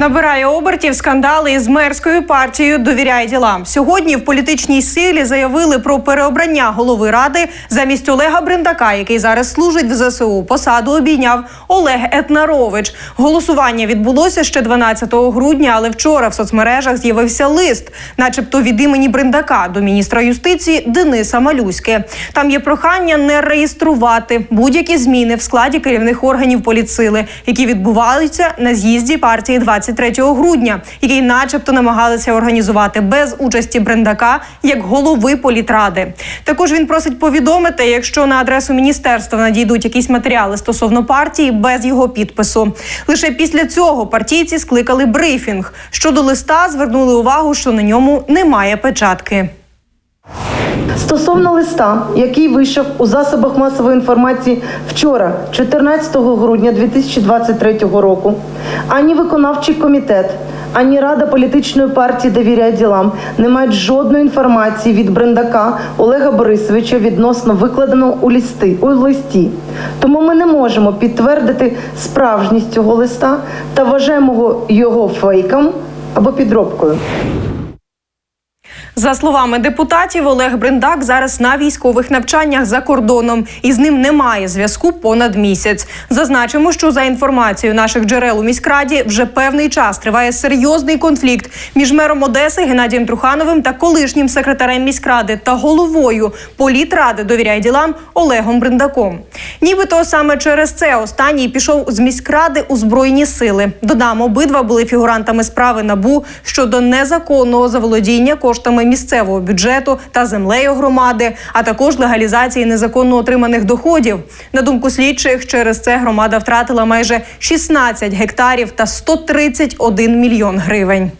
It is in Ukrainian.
Набирає обертів скандали із мерською партією Довіряй ділам. Сьогодні в політичній силі заявили про переобрання голови ради замість Олега Брендака, який зараз служить в ЗСУ. Посаду обійняв Олег Етнарович. Голосування відбулося ще 12 грудня, але вчора в соцмережах з'явився лист, начебто від імені Брендака до міністра юстиції Дениса Малюськи. Там є прохання не реєструвати будь-які зміни в складі керівних органів політсили, які відбуваються на з'їзді партії 23 грудня, який, начебто, намагалися організувати без участі Брендака як голови політради. Також він просить повідомити, якщо на адресу міністерства надійдуть якісь матеріали стосовно партії без його підпису. Лише після цього партійці скликали брифінг. Щодо листа звернули увагу, що на ньому немає печатки. Стосовно листа, який вийшов у засобах масової інформації вчора, 14 грудня 2023 року, ані виконавчий комітет, ані Рада політичної партії «Довіряй ділам не мають жодної інформації від Брендака Олега Борисовича відносно викладеного у листи у листі. Тому ми не можемо підтвердити справжність цього листа та вважаємо його фейком або підробкою. За словами депутатів, Олег Бриндак зараз на військових навчаннях за кордоном, і з ним немає зв'язку понад місяць. Зазначимо, що за інформацією наших джерел у міськраді вже певний час триває серйозний конфлікт між мером Одеси Геннадієм Трухановим та колишнім секретарем міськради та головою політради довіряй ділам Олегом Бриндаком. Нібито саме через це останній пішов з міськради у збройні сили. Додам, обидва були фігурантами справи набу щодо незаконного заволодіння місцевого бюджету та землею громади, а також легалізації незаконно отриманих доходів. На думку слідчих, через це громада втратила майже 16 гектарів та 131 мільйон гривень.